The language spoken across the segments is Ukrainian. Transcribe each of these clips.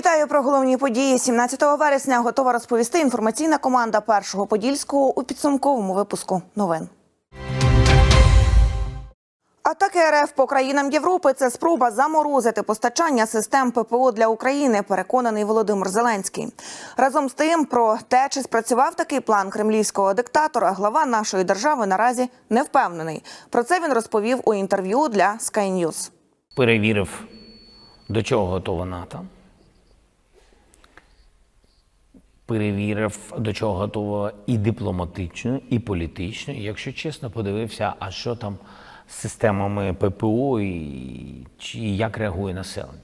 Вітаю про головні події. 17 вересня готова розповісти інформаційна команда першого подільського у підсумковому випуску новин. Атаки РФ по країнам Європи це спроба заморозити постачання систем ППО для України. Переконаний Володимир Зеленський. Разом з тим, про те, чи спрацював такий план кремлівського диктатора, глава нашої держави наразі не впевнений. Про це він розповів у інтерв'ю для Sky News. перевірив, до чого готова НАТО. Перевірив, до чого готова і дипломатично, і політично. І, якщо чесно, подивився, а що там з системами ППО і чи як реагує населення.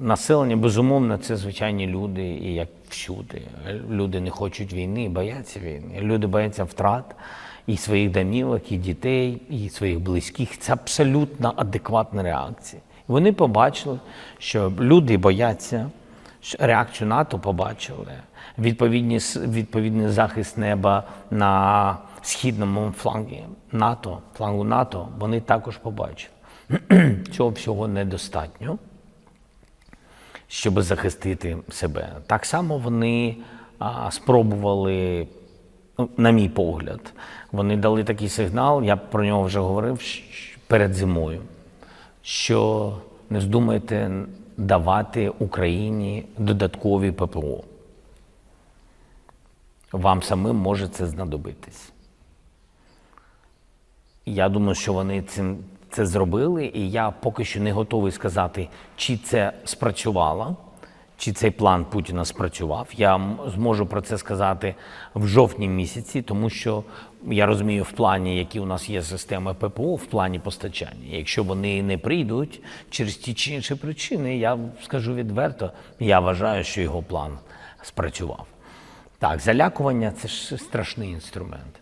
Населення, безумовно, це звичайні люди, і як всюди. Люди не хочуть війни, бояться війни. Люди бояться втрат і своїх домівок, і дітей, і своїх близьких. Це абсолютно адекватна реакція. Вони побачили, що люди бояться, реакцію НАТО побачили. Відповідні, відповідний захист неба на східному флангі НАТО, флангу НАТО, вони також побачили. Цього всього недостатньо щоб захистити себе. Так само вони а, спробували, ну, на мій погляд, вони дали такий сигнал, я про нього вже говорив перед зимою, що не вздумайте давати Україні додаткові ППО. Вам самим може це знадобитись. Я думаю, що вони цим це зробили, і я поки що не готовий сказати, чи це спрацювало, чи цей план Путіна спрацював. Я зможу про це сказати в жовтні місяці, тому що я розумію в плані, які у нас є системи ППО, в плані постачання. Якщо вони не прийдуть через ті чи інші причини, я скажу відверто, я вважаю, що його план спрацював. Так, залякування це ж страшний інструмент.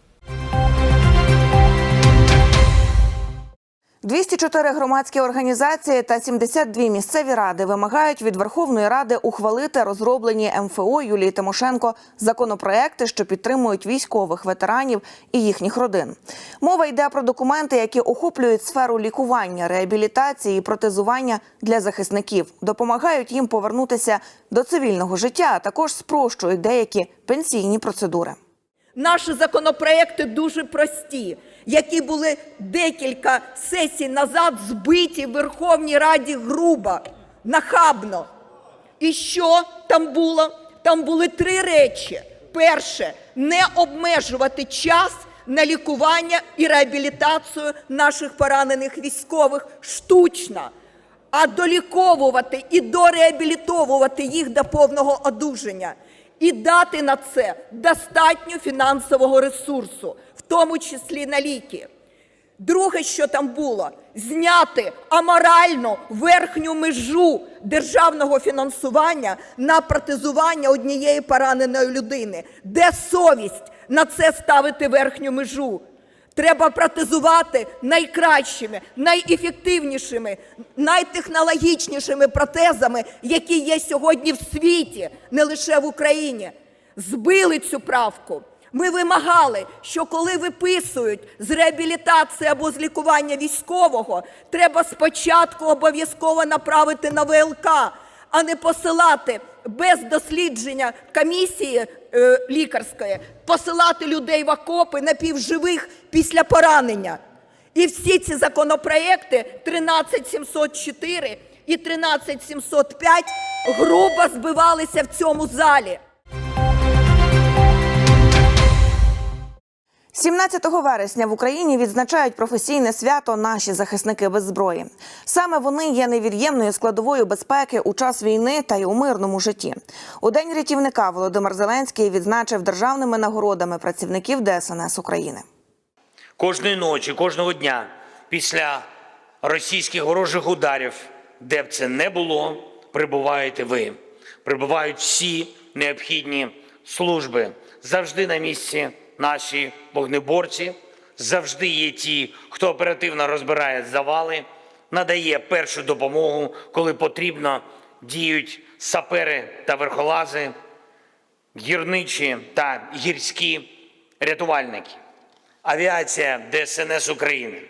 204 громадські організації та 72 місцеві ради вимагають від Верховної Ради ухвалити розроблені МФО Юлії Тимошенко законопроекти, що підтримують військових ветеранів і їхніх родин. Мова йде про документи, які охоплюють сферу лікування, реабілітації і протезування для захисників, допомагають їм повернутися до цивільного життя, а також спрощують деякі пенсійні процедури. Наші законопроекти дуже прості, які були декілька сесій назад збиті в Верховній Раді грубо, нахабно. І що там було? Там були три речі. Перше не обмежувати час на лікування і реабілітацію наших поранених військових штучно, а доліковувати і дореабілітовувати їх до повного одужання і дати на це достатньо фінансового ресурсу, в тому числі на ліки. Друге, що там було, зняти аморальну верхню межу державного фінансування на протезування однієї пораненої людини. Де совість на це ставити верхню межу? Треба протезувати найкращими, найефективнішими, найтехнологічнішими протезами, які є сьогодні в світі, не лише в Україні. Збили цю правку. Ми вимагали, що коли виписують з реабілітації або з лікування військового, треба спочатку обов'язково направити на ВЛК, а не посилати без дослідження комісії е, лікарської, посилати людей в окопи напівживих після поранення. І всі ці законопроекти 13704 і 13705 грубо збивалися в цьому залі. 17 вересня в Україні відзначають професійне свято Наші захисники без зброї. Саме вони є невід'ємною складовою безпеки у час війни та й у мирному житті. У день рятівника Володимир Зеленський відзначив державними нагородами працівників ДСНС України. Кожної ночі, кожного дня після російських ворожих ударів, де б це не було, прибуваєте ви. Прибувають всі необхідні служби. Завжди на місці наші вогнеборці, завжди є ті, хто оперативно розбирає завали, надає першу допомогу, коли потрібно, діють сапери та верхолази, гірничі та гірські рятувальники. Авіація ДСНС України,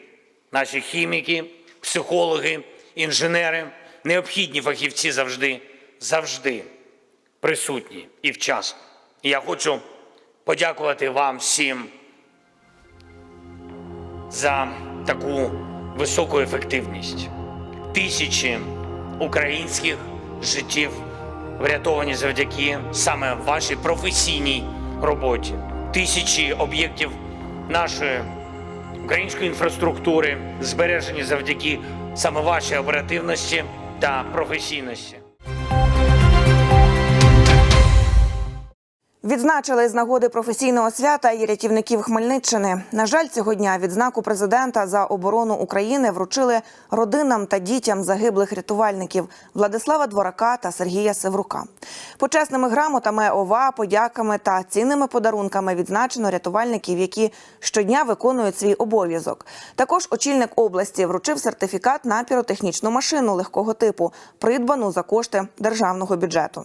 наші хіміки, психологи, інженери, необхідні фахівці завжди, завжди присутні і вчасно. Я хочу подякувати вам всім за таку високу ефективність. Тисячі українських життів врятовані завдяки саме вашій професійній роботі. Тисячі об'єктів нашої української інфраструктури збережені завдяки саме вашій оперативності та професійності. Відзначили з нагоди професійного свята і рятівників Хмельниччини. На жаль, цього дня відзнаку президента за оборону України вручили родинам та дітям загиблих рятувальників Владислава Дворака та Сергія Севрука. Почесними грамотами ОВА, подяками та цінними подарунками відзначено рятувальників, які щодня виконують свій обов'язок. Також очільник області вручив сертифікат на піротехнічну машину легкого типу, придбану за кошти державного бюджету.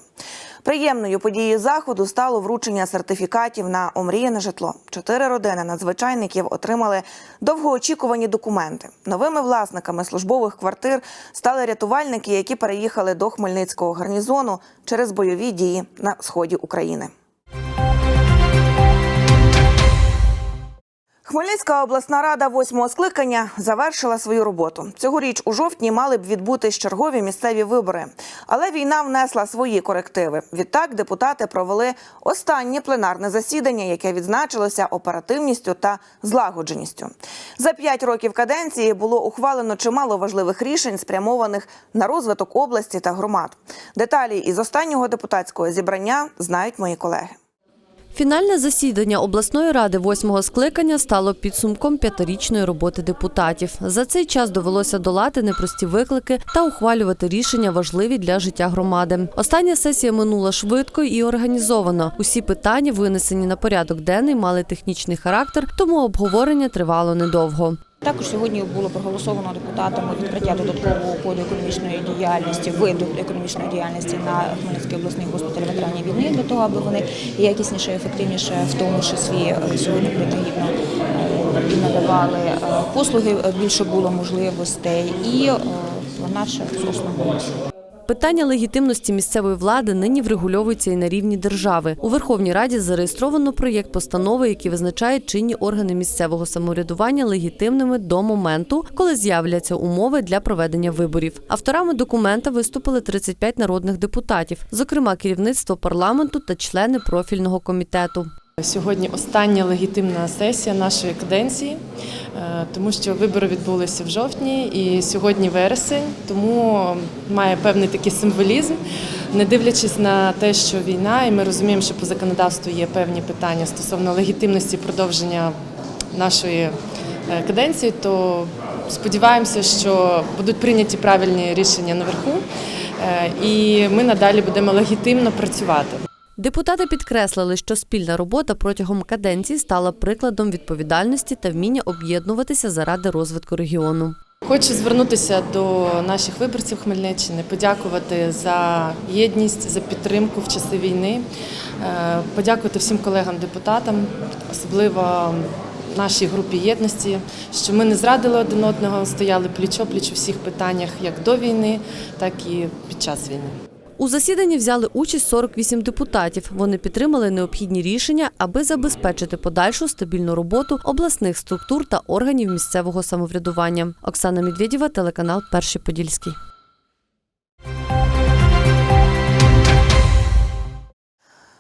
Приємною подією заходу стало вручення сертифікатів на омріяне житло. Чотири родини надзвичайників отримали довгоочікувані документи. Новими власниками службових квартир стали рятувальники, які переїхали до Хмельницького гарнізону через бойові дії на сході України. Хмельницька обласна рада восьмого скликання завершила свою роботу. Цьогоріч у жовтні мали б відбутись чергові місцеві вибори, але війна внесла свої корективи. Відтак депутати провели останнє пленарне засідання, яке відзначилося оперативністю та злагодженістю. За п'ять років каденції було ухвалено чимало важливих рішень, спрямованих на розвиток області та громад. Деталі із останнього депутатського зібрання знають мої колеги. Фінальне засідання обласної ради восьмого скликання стало підсумком п'ятирічної роботи депутатів. За цей час довелося долати непрості виклики та ухвалювати рішення важливі для життя громади. Остання сесія минула швидко і організовано. Усі питання, винесені на порядок денний, мали технічний характер, тому обговорення тривало недовго. Також сьогодні було проголосовано депутатами відкриття додаткового коду економічної діяльності, виду економічної діяльності на Хмельницький обласний госпіталь ветеранів війни для того, аби вони якісніше, ефективніше, в тому числі е, сьогодні принагідно е, надавали е, послуги, більше було можливостей і наше голосував. Питання легітимності місцевої влади нині врегульовується і на рівні держави. У Верховній Раді зареєстровано проєкт постанови, який визначає чинні органи місцевого самоврядування легітимними до моменту, коли з'являться умови для проведення виборів. Авторами документа виступили 35 народних депутатів, зокрема керівництво парламенту та члени профільного комітету. Сьогодні остання легітимна сесія нашої каденції, е, тому що вибори відбулися в жовтні і сьогодні вересень, тому має певний такий символізм. Не дивлячись на те, що війна, і ми розуміємо, що по законодавству є певні питання стосовно легітимності продовження нашої е, каденції, то сподіваємося, що будуть прийняті правильні рішення наверху, е, і ми надалі будемо легітимно працювати. Депутати підкреслили, що спільна робота протягом каденції стала прикладом відповідальності та вміння об'єднуватися заради розвитку регіону. Хочу звернутися до наших виборців Хмельниччини, подякувати за єдність, за підтримку в часи війни, е, подякувати всім колегам-депутатам, особливо нашій групі єдності, що ми не зрадили один одного, стояли пліч-опліч у всіх питаннях як до війни, так і під час війни. У засіданні взяли участь 48 депутатів. Вони підтримали необхідні рішення, аби забезпечити подальшу стабільну роботу обласних структур та органів місцевого самоврядування. Оксана Медведєва, телеканал Перший Подільський.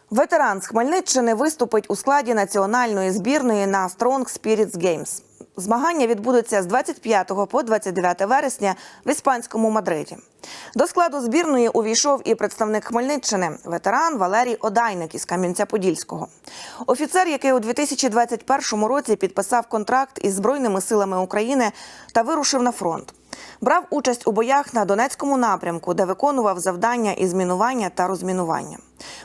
Ветеран з Хмельниччини виступить у складі національної збірної на Strong Spirits Games. Змагання відбудуться з 25 по 29 вересня в іспанському Мадриді. До складу збірної увійшов і представник Хмельниччини, ветеран Валерій Одайник із Кам'янця-Подільського. Офіцер, який у 2021 році підписав контракт із Збройними силами України та вирушив на фронт. Брав участь у боях на Донецькому напрямку, де виконував завдання із мінування та розмінування.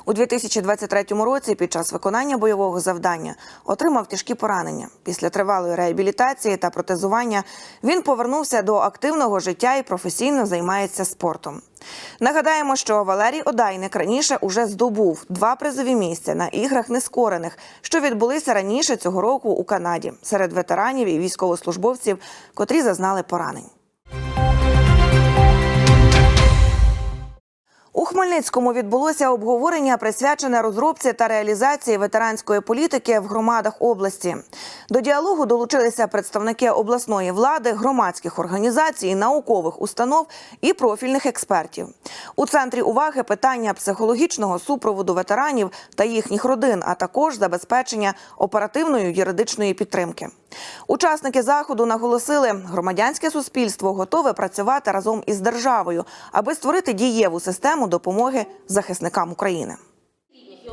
У 2023 році під час виконання бойового завдання отримав тяжкі поранення. Після тривалої реабілітації та протезування він повернувся до активного життя і професійно займається спортом. Нагадаємо, що Валерій Одайник раніше уже здобув два призові місця на іграх нескорених, що відбулися раніше цього року у Канаді серед ветеранів і військовослужбовців, котрі зазнали поранень. Хмельницькому відбулося обговорення, присвячене розробці та реалізації ветеранської політики в громадах області. До діалогу долучилися представники обласної влади, громадських організацій, наукових установ і профільних експертів. У центрі уваги питання психологічного супроводу ветеранів та їхніх родин, а також забезпечення оперативної юридичної підтримки. Учасники заходу наголосили, громадянське суспільство готове працювати разом із державою, аби створити дієву систему допомоги захисникам України.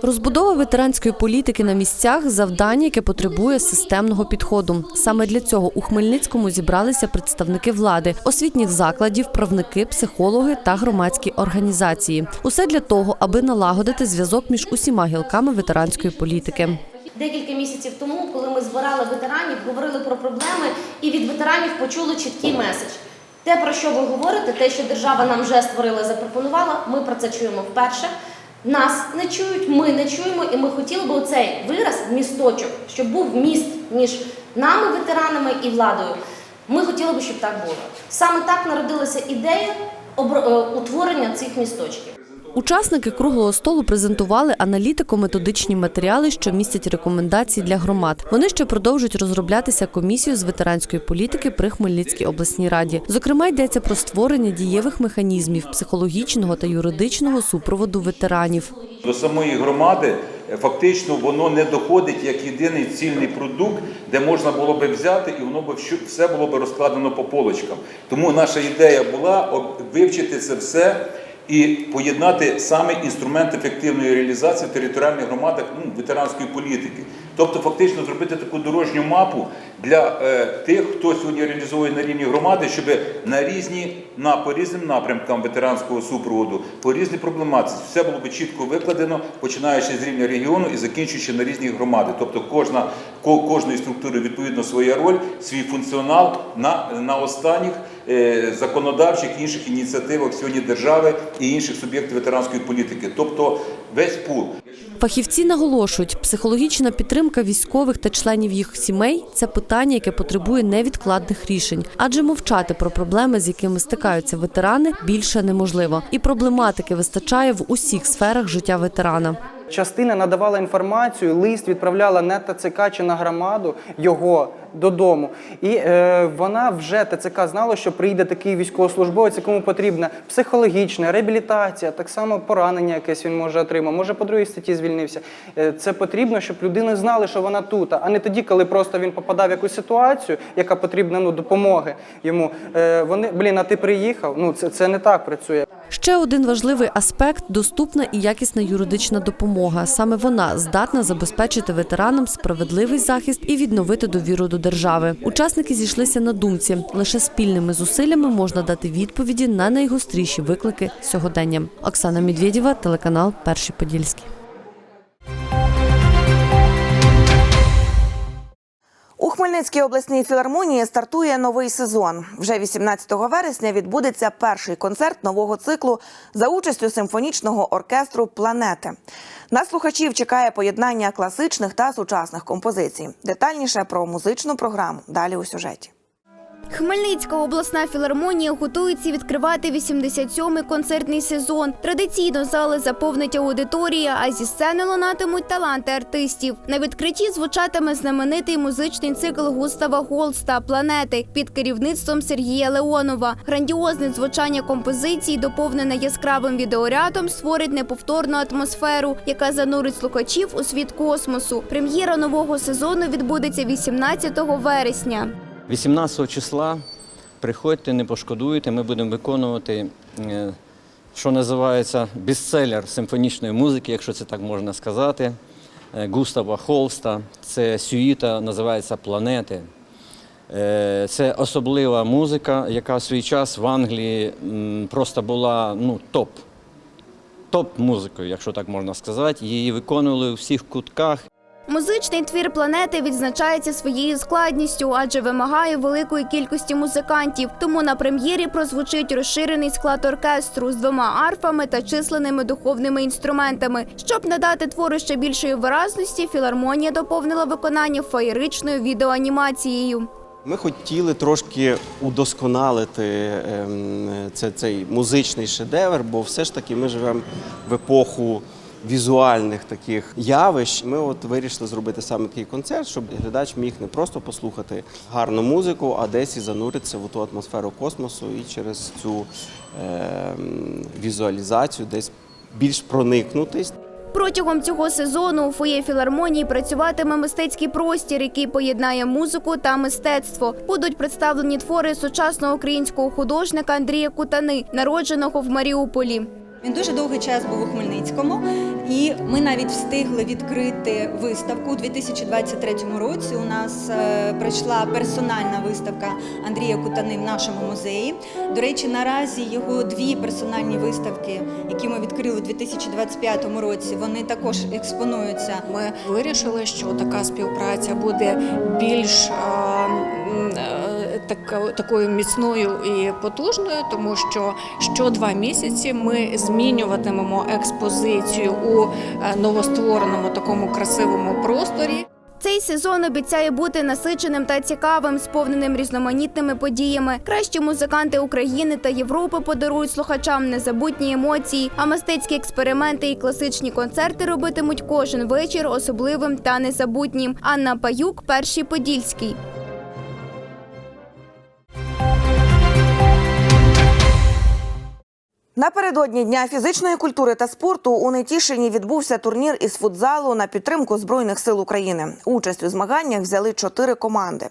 Розбудова ветеранської політики на місцях завдання, яке потребує системного підходу. Саме для цього у Хмельницькому зібралися представники влади, освітніх закладів, правники, психологи та громадські організації. Усе для того, аби налагодити зв'язок між усіма гілками ветеранської політики. Декілька місяців тому, коли ми збирали ветеранів, говорили про проблеми, і від ветеранів почули чіткий меседж. Те, про що ви говорите, те, що держава нам вже створила запропонувала, ми про це чуємо вперше. Нас не чують, ми не чуємо, і ми хотіли би оцей вираз місточок, щоб був міст між нами, ветеранами і владою. Ми хотіли би, щоб так було. Саме так народилася ідея е, утворення цих місточків. Учасники круглого столу презентували аналітико-методичні матеріали, що містять рекомендації для громад. Вони ще продовжують розроблятися комісією з ветеранської політики при Хмельницькій обласній раді. Зокрема, йдеться про створення дієвих механізмів психологічного та юридичного супроводу ветеранів. До самої громади е, фактично воно не доходить як єдиний цільний продукт, де можна було би взяти, і воно би все було би розкладено по полочкам. Тому наша ідея була вивчити це все і поєднати саме інструмент ефективної реалізації в територіальних громадах ну, ветеранської політики. Тобто, фактично зробити таку дорожню мапу для е, тих, хто сьогодні реалізовує на рівні громади, щоб на різні на по різним напрямкам ветеранського супроводу, по різній проблематиці, все було би чітко викладено, починаючи з рівня регіону і закінчуючи на різні громади. Тобто, кожна ко, кожної структури відповідно своя роль, свій функціонал на, на останніх е, законодавчих інших ініціативах сьогодні держави і інших суб'єктів ветеранської політики. Тобто весь пул. Фахівці наголошують, психологічна підтримка військових та членів їх сімей це питання, яке потребує невідкладних рішень, адже мовчати про проблеми, з якими стикаються ветерани, більше неможливо. І проблематики вистачає в усіх сферах життя ветерана. Частина надавала інформацію, лист відправляла на ТЦК чи на громаду його додому. І е, вона вже ТЦК знала, що прийде такий військовослужбовець, якому потрібна психологічна реабілітація, так само поранення, якесь він може отримати, може по другій статті звільнився. Е, це потрібно, щоб людина знала, що вона тут, а не тоді, коли просто він попадав в якусь ситуацію, яка потрібна ну, допомоги йому. Е, вони, блін, а ти приїхав? Ну це, це не так працює. Ще один важливий аспект доступна і якісна юридична допомога. Саме вона здатна забезпечити ветеранам справедливий захист і відновити довіру до держави. Учасники зійшлися на думці. Лише спільними зусиллями можна дати відповіді на найгостріші виклики сьогодення. Оксана Медведєва, телеканал Перший Подільський. Хмельницькій обласній філармонії стартує новий сезон. Вже 18 вересня відбудеться перший концерт нового циклу за участю симфонічного оркестру Планети. На слухачів чекає поєднання класичних та сучасних композицій. Детальніше про музичну програму далі у сюжеті. Хмельницька обласна філармонія готується відкривати 87-й концертний сезон. Традиційно зали заповнить аудиторія, а зі сцени лунатимуть таланти артистів. На відкритті звучатиме знаменитий музичний цикл Густава Голста Планети під керівництвом Сергія Леонова. Грандіозне звучання композицій, доповнене яскравим відеорядом, створить неповторну атмосферу, яка занурить слухачів у світ космосу. Прем'єра нового сезону відбудеться 18 вересня. 18 числа приходьте, не пошкодуйте. Ми будемо виконувати, е, що називається бестселер симфонічної музики, якщо це так можна сказати. е, Густава Холста. Це сюїта, називається Планети. Е, Це особлива музика, яка в свій час в Англії просто була ну, топ. Топ-музикою, якщо так можна сказати. Її виконували у всіх кутках. Музичний твір планети відзначається своєю складністю, адже вимагає великої кількості музикантів. Тому на прем'єрі прозвучить розширений склад оркестру з двома арфами та численними духовними інструментами. Щоб надати твору ще більшої виразності, філармонія доповнила виконання феєричною відеоанімацією. Ми хотіли трошки удосконалити ем, цей музичний шедевр, бо все ж таки ми живемо в епоху візуальних таких явищ. Ми от вирішили зробити саме такий концерт, щоб глядач міг не просто послухати гарну музику, а десь і зануритися в ту атмосферу космосу і через цю ем, візуалізацію десь більш проникнутись. Протягом цього сезону у фоє філармонії працюватиме мистецький простір, який поєднає музику та мистецтво. Будуть представлені твори сучасного українського художника Андрія Кутани, народженого в Маріуполі. Він дуже довгий час був у Хмельницькому, і ми навіть встигли відкрити виставку у 2023 році. У нас е, пройшла персональна виставка Андрія Кутани в нашому музеї. До речі, наразі його дві персональні виставки, які ми відкрили у 2025 році, вони також експонуються. Ми вирішили, що така співпраця буде більш е, е, такою міцною і потужною, тому що що два місяці ми змінюватимемо експозицію у е, новоствореному такому красивому просторі. Цей сезон обіцяє бути насиченим та цікавим, сповненим різноманітними подіями. Кращі музиканти України та Європи подарують слухачам незабутні емоції, а мистецькі експерименти і класичні концерти робитимуть кожен вечір особливим та незабутнім. Анна Паюк, перший подільський. Напередодні Дня фізичної культури та спорту у Нетішині відбувся турнір із футзалу на підтримку Збройних сил України. Участь у змаганнях взяли чотири команди.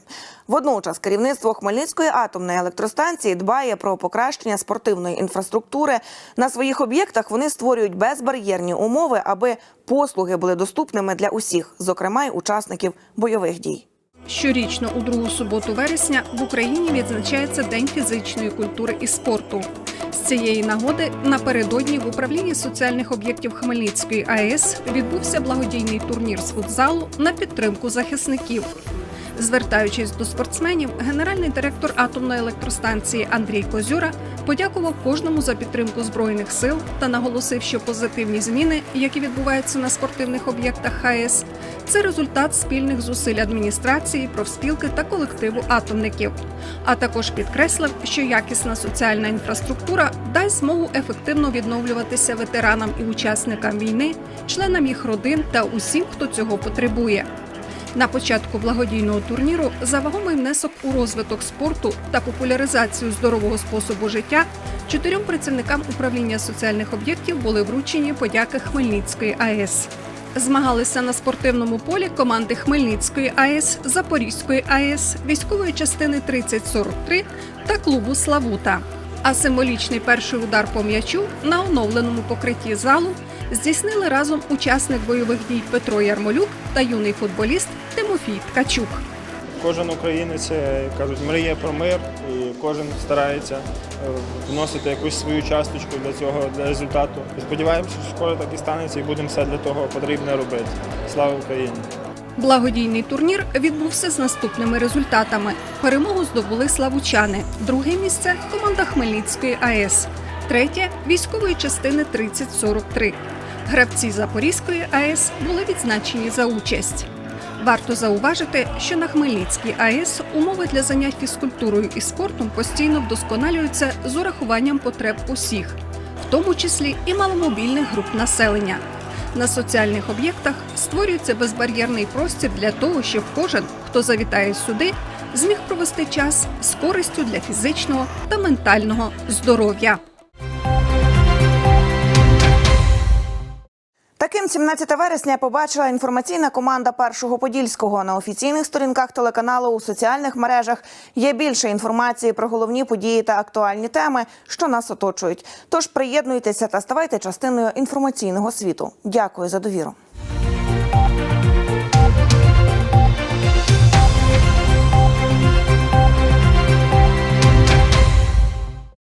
Водночас керівництво Хмельницької атомної електростанції дбає про покращення спортивної інфраструктури. На своїх об'єктах вони створюють безбар'єрні умови, аби послуги були доступними для усіх, зокрема й учасників бойових дій. Щорічно у другу суботу вересня в Україні відзначається День фізичної культури і спорту. З цієї нагоди напередодні в управлінні соціальних об'єктів Хмельницької АЕС відбувся благодійний турнір з футзалу на підтримку захисників. Звертаючись до спортсменів, генеральний директор атомної електростанції Андрій Козюра подякував кожному за підтримку збройних сил та наголосив, що позитивні зміни, які відбуваються на спортивних об'єктах ХАЕС, це результат спільних зусиль адміністрації, профспілки та колективу атомників. А також підкреслив, що якісна соціальна інфраструктура дасть змогу ефективно відновлюватися ветеранам і учасникам війни, членам їх родин та усім, хто цього потребує. На початку благодійного турніру за вагомий внесок у розвиток спорту та популяризацію здорового способу життя чотирьом працівникам управління соціальних об'єктів були вручені подяки Хмельницької АЕС. Змагалися на спортивному полі команди Хмельницької АЕС, Запорізької АЕС, військової частини 3043 та клубу Славута. А символічний перший удар по м'ячу на оновленому покритті залу здійснили разом учасник бойових дій Петро Ярмолюк та юний футболіст Тимофій Ткачук. Кожен українець е, кажуть, мріє про мир, і кожен старається е, вносити якусь свою часточку для цього для результату. Сподіваємося, що скоро так і станеться, і будемо все для того потрібне робити. Слава Україні! Благодійний турнір відбувся з наступними результатами: перемогу здобули славучани, друге місце команда Хмельницької АЕС, третє військової частини 3043. Гравці Запорізької АЕС були відзначені за участь. Варто зауважити, що на Хмельницькій АЕС умови для занять фізкультурою і спортом постійно вдосконалюються з урахуванням потреб усіх, в тому числі і маломобільних груп населення. На соціальних об'єктах створюється безбар'єрний простір для того, щоб кожен, хто завітає сюди, зміг провести час з користю для фізичного та ментального здоров'я. Таким 17 вересня побачила інформаційна команда Першого Подільського на офіційних сторінках телеканалу у соціальних мережах. Є більше інформації про головні події та актуальні теми, що нас оточують. Тож приєднуйтеся та ставайте частиною інформаційного світу. Дякую за довіру.